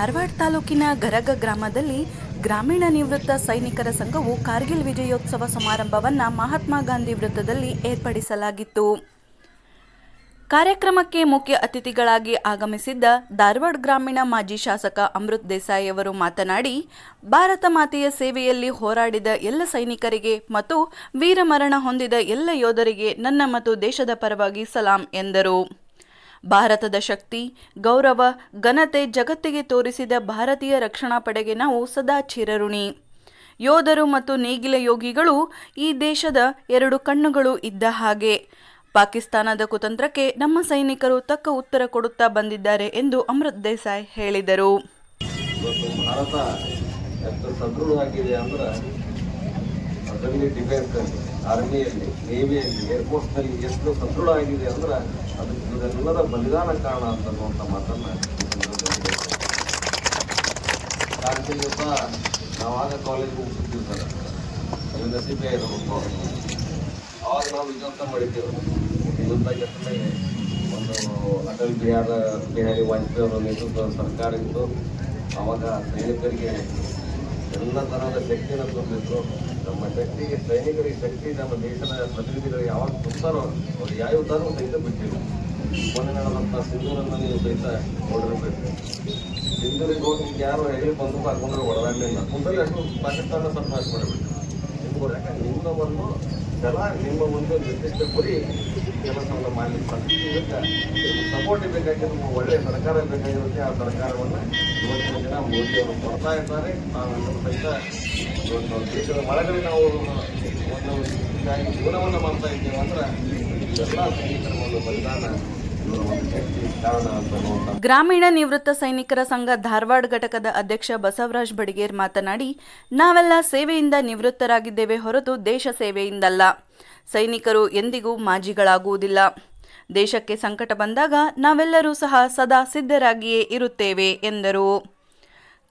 ಧಾರವಾಡ ತಾಲೂಕಿನ ಗರಗ ಗ್ರಾಮದಲ್ಲಿ ಗ್ರಾಮೀಣ ನಿವೃತ್ತ ಸೈನಿಕರ ಸಂಘವು ಕಾರ್ಗಿಲ್ ವಿಜಯೋತ್ಸವ ಸಮಾರಂಭವನ್ನು ಮಹಾತ್ಮ ಗಾಂಧಿ ವೃತ್ತದಲ್ಲಿ ಏರ್ಪಡಿಸಲಾಗಿತ್ತು. ಕಾರ್ಯಕ್ರಮಕ್ಕೆ ಮುಖ್ಯ ಅತಿಥಿಗಳಾಗಿ ಆಗಮಿಸಿದ್ದ ಧಾರವಾಡ ಗ್ರಾಮೀಣ ಮಾಜಿ ಶಾಸಕ ಅಮೃತ್ ದೇಸಾಯಿ ಅವರು ಮಾತನಾಡಿ, ಭಾರತ ಮಾತೆಯ ಸೇವೆಯಲ್ಲಿ ಹೋರಾಡಿದ ಎಲ್ಲ ಸೈನಿಕರಿಗೆ ಮತ್ತು ವೀರಮರಣ ಹೊಂದಿದ ಎಲ್ಲ ಯೋಧರಿಗೆ ನನ್ನ ಮತ್ತು ದೇಶದ ಪರವಾಗಿ ಸಲಾಂ ಎಂದರು. ಭಾರತದ ಶಕ್ತಿ, ಗೌರವ, ಘನತೆ ಜಗತ್ತಿಗೆ ತೋರಿಸಿದ ಭಾರತೀಯ ರಕ್ಷಣಾ ಪಡೆಗೆ ನಾವು ಸದಾ ಚಿರಋಣಿ. ಯೋಧರು ಮತ್ತು ನೇಗಿಲ ಯೋಗಿಗಳು ಈ ದೇಶದ ಎರಡು ಕಣ್ಣುಗಳು ಇದ್ದ ಹಾಗೆ. ಪಾಕಿಸ್ತಾನದ ಕುತಂತ್ರಕ್ಕೆ ನಮ್ಮ ಸೈನಿಕರು ತಕ್ಕ ಉತ್ತರ ಕೊಡುತ್ತಾ ಬಂದಿದ್ದಾರೆ ಎಂದು ಅಮೃತ್ ದೇಸಾಯಿ ಹೇಳಿದರು. ಭಾರತ ಸದೃಢವಾಗಿದೆ ಅಂದ್ರೆ ಡಿಫೆನ್ಸ್ ಆರ್ಮಿಯಲ್ಲಿ ನೇವಿಯಲ್ಲಿ ಏರ್ಫೋರ್ಸ್ನಲ್ಲಿ ಎಷ್ಟು ಸದೃಢವಾಗಿದೆ ಅಂದ್ರೆ ಅದಕ್ಕೆ ಇದೆಲ್ಲದ ಬಲಿದಾನ ಕಾರಣ ಅಂತ ಅನ್ನುವಂಥ ಮಾತನ್ನ ಯುದ್ಧ ನಾವಾಗ ಕಾಲೇಜ್ ಮುಗಿಸಿದ್ವಿ ಸರ್. ಅದು ನಸೀಬೆ ಇರಬೇಕು ಅವಾಗ ನಾವು ಇದಂತ ಮಾಡಿದ್ದೇವೆ. ಗೆದ್ಮೇಲೆ ಒಂದು ಅಟಲ್ ಬಿಹಾರ, ಬಿಹಾರಿ ವಾಜಪೇಯಿ ಅವರ ನೇತೃತ್ವದ ಸರ್ಕಾರ ಇತ್ತು ಅವಾಗ ಸೈನಿಕರಿಗೆ ಎಲ್ಲ ತರಹದ ಶಕ್ತಿಯನ್ನು ತುಂಬಿದ್ರು ನಮ್ಮ ಶಕ್ತಿಗೆ ಸೈನಿಕರಿಗೆ ಶಕ್ತಿ, ನಮ್ಮ ದೇಶದ ಪ್ರತಿನಿಧಿಗಳು ಯಾವಾಗ ತುಂಬ್ತಾರೋ ಅವ್ರು ಯಾವ ಯುದ್ಧನೂ ಸಹಿತ ಬಿಟ್ಟಿಲ್ಲ. ಮೊನ್ನೆ ನಡೆದಂಥ ಸಿಂಧೂರನ್ನು ನೀವು ಸಹಿತ ನೋಡಿರಬೇಕು. ಸಿಂಧೂರಿಗೆ ಹೋಗಿ ಯಾರು ಹೇಳಿ ಬಂದು ಹಾಕೊಂಡ್ರೆ ಒಳಗಾಗಲಿಲ್ಲ ಮುಂದೆ ಅಷ್ಟು ಪಾಕಿಸ್ತಾನ ಸಂಪಾಸ ಮಾಡಬೇಕು ನಿಮ್ಗೆ ಯಾಕಂದ್ರೆ ನಿಮ್ಮ ಒಂದು ಜಲ ನಿಮ್ಮ ಒಂದು ನಿರ್ದಿಷ್ಟ ಗುರಿ ಕೆಲಸವನ್ನು ಮಾಡಲಿಕ್ಕೆ ಸಾಧ್ಯ ಸಪೋರ್ಟ್ ಬೇಕಾಗಿರೋ ಒಳ್ಳೆಯ ಸರ್ಕಾರ ಬೇಕಾಗಿರುತ್ತೆ, ಆ ಸರ್ಕಾರವನ್ನು ಇವತ್ತಿನ ದಿನ ಮೋದಿಯವರು ಕೊಡ್ತಾ ಇದ್ದಾರೆ. ನಾವೆಲ್ಲರೂ ಸಹಿತ ಒಂದು ದೇಶದ ಒಳಗಡೆ ನಾವು ಒಂದು ಜೀವನವನ್ನು ಮಾಡ್ತಾ ಇದ್ದೇವೆ ಅಂದ್ರೆ ಎಲ್ಲ ಸೈನಿಕರ ಒಂದು ಬಲಿದಾನ ಗ್ರಾಮೀಣ ನಿವೃತ್ತ ಸೈನಿಕರ ಸಂಘ ಧಾರವಾಡ ಘಟಕದ ಅಧ್ಯಕ್ಷ ಬಸವರಾಜ್ ಬಡಿಗೇರ್ ಮಾತನಾಡಿ, ನಾವೆಲ್ಲ ಸೇವೆಯಿಂದ ನಿವೃತ್ತರಾಗಿದ್ದೇವೆ ಹೊರತು ದೇಶ ಸೇವೆಯಿಂದಲ್ಲ. ಸೈನಿಕರು ಎಂದಿಗೂ ಮಾಜಿಗಳಾಗುವುದಿಲ್ಲ. ದೇಶಕ್ಕೆ ಸಂಕಟ ಬಂದಾಗ ನಾವೆಲ್ಲರೂ ಸಹ ಸದಾ ಸಿದ್ಧರಾಗಿಯೇ ಇರುತ್ತೇವೆ ಎಂದರು.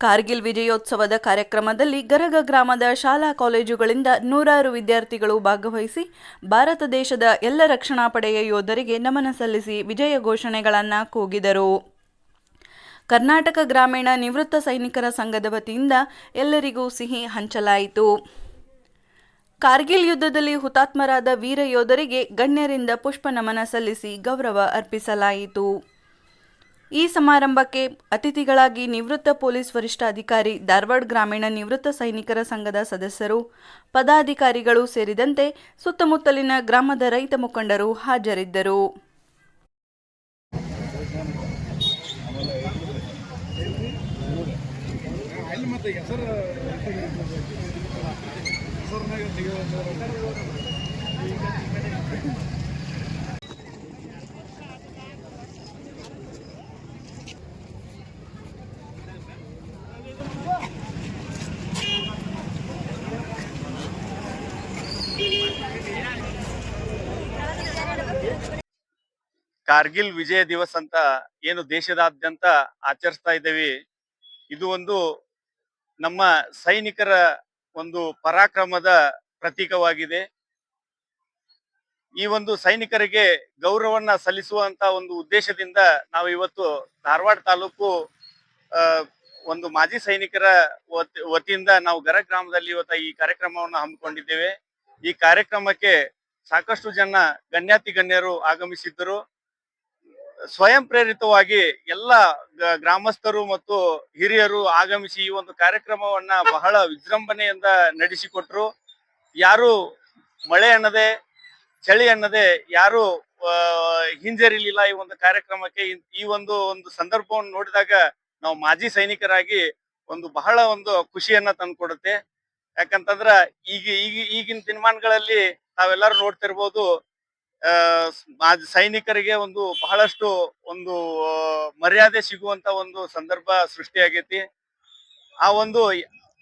ಕಾರ್ಗಿಲ್ ವಿಜಯೋತ್ಸವದ ಕಾರ್ಯಕ್ರಮದಲ್ಲಿ ಗರಗ ಗ್ರಾಮದ ಶಾಲಾ ಕಾಲೇಜುಗಳಿಂದ ನೂರಾರು ವಿದ್ಯಾರ್ಥಿಗಳು ಭಾಗವಹಿಸಿ ಭಾರತ ದೇಶದ ಎಲ್ಲ ರಕ್ಷಣಾ ಪಡೆಯ ಯೋಧರಿಗೆ ನಮನ ಸಲ್ಲಿಸಿ ವಿಜಯ ಘೋಷಣೆಗಳನ್ನು ಕೂಗಿದರು. ಕರ್ನಾಟಕ ಗ್ರಾಮೀಣ ನಿವೃತ್ತ ಸೈನಿಕರ ಸಂಘದ ವತಿಯಿಂದ ಎಲ್ಲರಿಗೂ ಸಿಹಿ ಹಂಚಲಾಯಿತು. ಕಾರ್ಗಿಲ್ ಯುದ್ಧದಲ್ಲಿ ಹುತಾತ್ಮರಾದ ವೀರ ಯೋಧರಿಗೆ ಗಣ್ಯರಿಂದ ಪುಷ್ಪ ನಮನ ಸಲ್ಲಿಸಿ ಗೌರವ ಅರ್ಪಿಸಲಾಯಿತು. ಈ ಸಮಾರಂಭಕ್ಕೆ ಅತಿಥಿಗಳಾಗಿ ನಿವೃತ್ತ ಪೊಲೀಸ್ ವರಿಷ್ಠ ಅಧಿಕಾರಿ ಧಾರವಾಡ ಗ್ರಾಮೀಣ ನಿವೃತ್ತ ಸೈನಿಕರ ಸಂಘದ ಸದಸ್ಯರು, ಪದಾಧಿಕಾರಿಗಳು ಸೇರಿದಂತೆ ಸುತ್ತಮುತ್ತಲಿನ ಗ್ರಾಮದ ರೈತ ಮುಖಂಡರು ಹಾಜರಿದ್ದರು. ಕಾರ್ಗಿಲ್ ವಿಜಯ ದಿವಸ್ ಅಂತ ಏನು ದೇಶದಾದ್ಯಂತ ಆಚರಿಸ್ತಾ ಇದ್ದೇವೆ. ಇದು ಒಂದು ನಮ್ಮ ಸೈನಿಕರ ಒಂದು ಪರಾಕ್ರಮದ ಪ್ರತೀಕವಾಗಿದೆ. ಈ ಒಂದು ಸೈನಿಕರಿಗೆ ಗೌರವವನ್ನ ಸಲ್ಲಿಸುವಂತ ಒಂದು ಉದ್ದೇಶದಿಂದ ನಾವು ಇವತ್ತು ಧಾರವಾಡ ತಾಲೂಕು ಒಂದು ಮಾಜಿ ಸೈನಿಕರ ವತಿ- ವತಿಯಿಂದ ನಾವು ಗರ ಗ್ರಾಮದಲ್ಲಿ ಇವತ್ತು ಈ ಕಾರ್ಯಕ್ರಮವನ್ನು ಹಮ್ಮಿಕೊಂಡಿದ್ದೇವೆ. ಈ ಕಾರ್ಯಕ್ರಮಕ್ಕೆ ಸಾಕಷ್ಟು ಜನ ಗಣ್ಯಾತಿ ಗಣ್ಯರು ಆಗಮಿಸಿದ್ದರು. ಸ್ವಯಂ ಪ್ರೇರಿತವಾಗಿ ಎಲ್ಲ ಗ್ರಾಮಸ್ಥರು ಮತ್ತು ಹಿರಿಯರು ಆಗಮಿಸಿ ಈ ಒಂದು ಕಾರ್ಯಕ್ರಮವನ್ನ ಬಹಳ ವಿಜೃಂಭಣೆಯಿಂದ ನಡೆಸಿಕೊಟ್ರು. ಯಾರು ಮಳೆ ಅನ್ನದೆ, ಚಳಿ ಅನ್ನದೆ, ಯಾರು ಹಿಂಜರಿಲಿಲ್ಲ ಈ ಒಂದು ಕಾರ್ಯಕ್ರಮಕ್ಕೆ. ಈ ಒಂದು ಒಂದು ಸಂದರ್ಭವನ್ನು ನೋಡಿದಾಗ ನಾವು ಮಾಜಿ ಸೈನಿಕರಾಗಿ ಒಂದು ಬಹಳ ಒಂದು ಖುಷಿಯನ್ನ ತಂದ್ಕೊಡುತ್ತೆ. ಯಾಕಂತಂದ್ರ ಈಗ ಈಗ, ಈಗಿನ ದಿನಮಾನಗಳಲ್ಲಿ ತಾವೆಲ್ಲರೂ ನೋಡ್ತಿರ್ಬೋದು ಸೈನಿಕರಿಗೆ ಒಂದು ಬಹಳಷ್ಟು ಒಂದು ಮರ್ಯಾದೆ ಸಿಗುವಂತ ಒಂದು ಸಂದರ್ಭ ಸೃಷ್ಟಿಯಾಗೈತಿ. ಆ ಒಂದು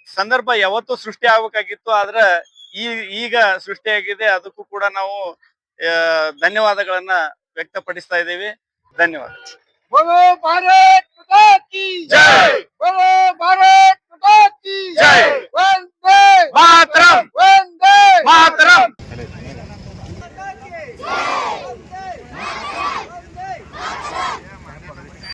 ಸಂದರ್ಭ ಯಾವತ್ತು ಸೃಷ್ಟಿ ಆಗ್ಬೇಕಾಗಿತ್ತು ಆದ್ರ ಈ ಈಗ ಸೃಷ್ಟಿಯಾಗಿದೆ ಅದಕ್ಕೂ ಕೂಡ ನಾವು ಧನ್ಯವಾದಗಳನ್ನ ವ್ಯಕ್ತಪಡಿಸ್ತಾ ಇದ್ದೀವಿ. ಧನ್ಯವಾದ. ಜೈ! ಭಾರತ್